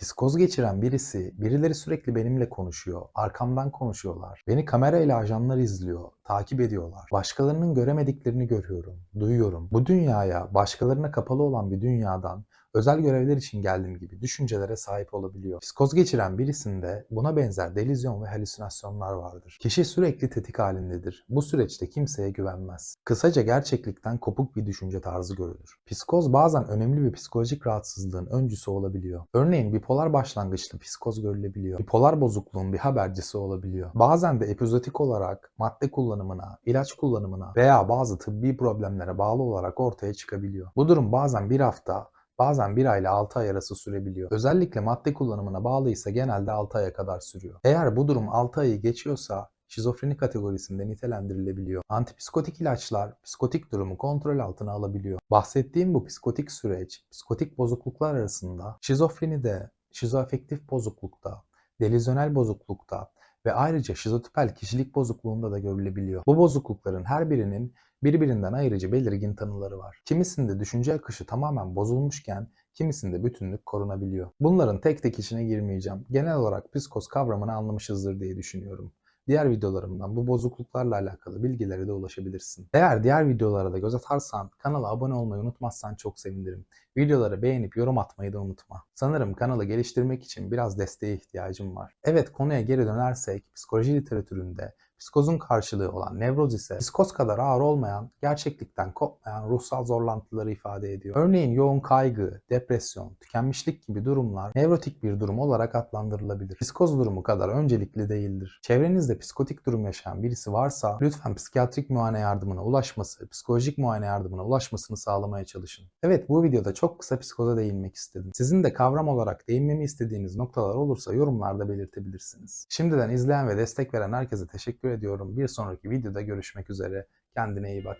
Psikoz geçiren birisi, birileri sürekli benimle konuşuyor, arkamdan konuşuyorlar. Beni kamerayla ajanlar izliyor, takip ediyorlar. Başkalarının göremediklerini görüyorum, duyuyorum. Bu dünyaya, başkalarına kapalı olan bir dünyadan özel görevler için geldiğim gibi düşüncelere sahip olabiliyor. Psikoz geçiren birisinde buna benzer delüzyon ve halüsinasyonlar vardır. Kişi sürekli tetik halindedir. Bu süreçte kimseye güvenmez. Kısaca gerçeklikten kopuk bir düşünce tarzı görülür. Psikoz bazen önemli bir psikolojik rahatsızlığın öncüsü olabiliyor. Örneğin bipolar başlangıçlı psikoz görülebiliyor. Bipolar bozukluğun bir habercisi olabiliyor. Bazen de epizotik olarak madde kullanımına, ilaç kullanımına veya bazı tıbbi problemlere bağlı olarak ortaya çıkabiliyor. Bu durum bazen bir hafta, Bazen 1 ay ile 6 ay arası sürebiliyor. Özellikle madde kullanımına bağlıysa genelde 6 aya kadar sürüyor. Eğer bu durum 6 ayı geçiyorsa şizofreni kategorisinde nitelendirilebiliyor. Antipsikotik ilaçlar psikotik durumu kontrol altına alabiliyor. Bahsettiğim bu psikotik süreç, psikotik bozukluklar arasında şizofrenide, şizoafektif bozuklukta, delüzyonel bozuklukta ve ayrıca şizotipal kişilik bozukluğunda da görülebiliyor. Bu bozuklukların her birinin birbirinden ayırıcı belirgin tanıları var. Kimisinde düşünce akışı tamamen bozulmuşken kimisinde bütünlük korunabiliyor. Bunların tek tek içine girmeyeceğim. Genel olarak psikoz kavramını anlamışızdır diye düşünüyorum. Diğer videolarımdan bu bozukluklarla alakalı bilgilere de ulaşabilirsin. Eğer diğer videolara da göz atarsan kanala abone olmayı unutmazsan çok sevinirim. Videoları beğenip yorum atmayı da unutma. Sanırım kanalı geliştirmek için biraz desteğe ihtiyacım var. Evet konuya geri dönersek psikoloji literatüründe Psikozun karşılığı olan nevroz ise psikoz kadar ağır olmayan, gerçeklikten kopmayan ruhsal zorlantıları ifade ediyor. Örneğin yoğun kaygı, depresyon, tükenmişlik gibi durumlar nevrotik bir durum olarak adlandırılabilir. Psikoz durumu kadar öncelikli değildir. Çevrenizde psikotik durum yaşayan birisi varsa lütfen psikiyatrik muayene yardımına ulaşması, psikolojik muayene yardımına ulaşmasını sağlamaya çalışın. Evet bu videoda çok kısa psikoza değinmek istedim. Sizin de kavram olarak değinmemi istediğiniz noktalar olursa yorumlarda belirtebilirsiniz. Şimdiden izleyen ve destek veren herkese teşekkür ediyorum. Bir sonraki videoda görüşmek üzere. Kendine iyi bak.